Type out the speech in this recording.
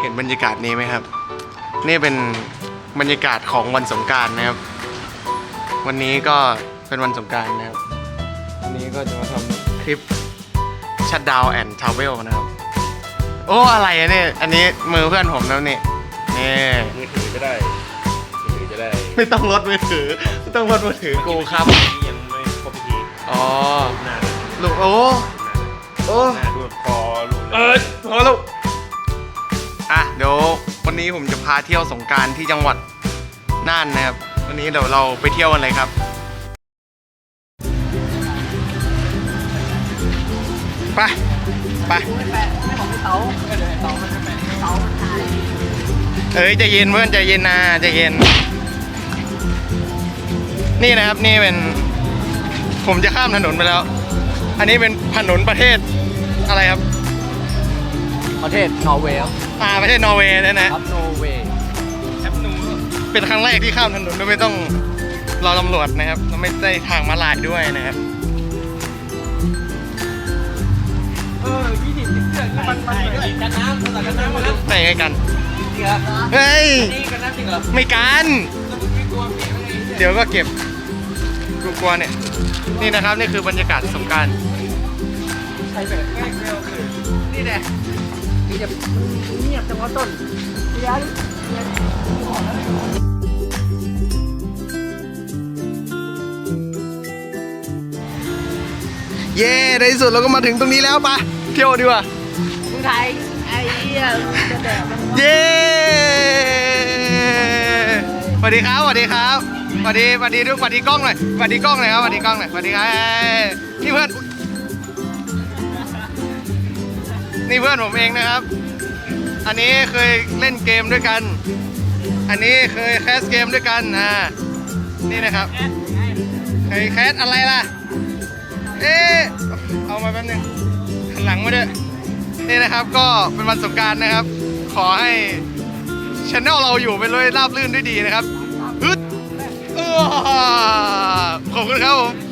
เห็นบรรยากาศนี้ไหมครับ นี่เป็นบรรยากาศของวันสงกรารนะครับ วันนี้ก็เป็นวันสงกรารนะครับ วันนี้ก็จะมาทำคลิปชัดดาวแอนทาวเวลนะครับ โอ้อะไรอะเนี่ยอันนี้มือเพื่อนผมแล้วนี่นี่มือถือก็ได้มือถือจะได้ไม่ต้องลดมือถือไม่ต้องลดมือถือกูครับยังไม่ครบพิธีอ๋อหน้าลูกโอ้โอ้หน้าดูคอรูเออพอแล้วอะเดี๋ยววั นนี้ผมจะพาเที่ยวสงการที่จังหวัดน่านนะครับ วันนี้เดี๋ยวเราไปเที่ยวกันเลยครับ ไป ไป เอ้ยใจเย็นเพื่อนใจเย็นนะใจเย็น นี่นะครับนี่เป็น ผมจะข้ามถนนไปแล้ว อันนี้เป็นถนนประเทศอะไรครับ ประเทศนอร์เวย์อ่าประเทศนอร์เวย์นะนะ ครับนอร์เวย์เป็นครั้งแรกที่ข้ามถนนโดยไม่ต้องรอตำรวจนะครับแล้วไม่ได้ทางมาลายด้วยนะครับ เออยี่สิบสิบเดือนมันมันด้วยกันน้ำกันน้ำมาแล้วไหนกันนี่ครับเฮ้ยนี่กันน้ำจริงเหรอไม่กันแล้วมึงไม่กลัวเปียกอะไรเนี่ยเดี๋ยวก็เก็บกูกลัวเนี่ย นี่นะครับนี่คือบรรยากาศสงกรารใช่แบบไม่เร็วคือนี่แหละ นี่จะเงียบจังวะต้นเดี๋ยวเย้ในที่สุดเราก็มาถึงตรงนี้แล้วปะเที่ยวดีกว่ามึงไทยไอ้เหี้ยจะแดกมันเย้สวัสดีครับสวัสดีครับสวัสดีสวัสดีทุกสวัสดีกล้องหน่อยสวัสดีกล้องหน่อยครับสวัสดีกล้องหน่อยสวัสดีครับ นี่เพื่อนผมเองนะครับ อันนี้เคยเล่นเกมด้วยกัน อันนี้เคยแคสเกมด้วยกัน อ่า นี่นะครับ เคยแคสอะไรล่ะ เอ๊ะเอามาแป๊บนึงหันหลังมาด้วย นี่นะครับก็เป็นวันสงการนะครับ ขอให้ช anel เราอยู่ไปเลยราบรื่นด้วยดีนะครับฮึดเออขอบคุณครับผม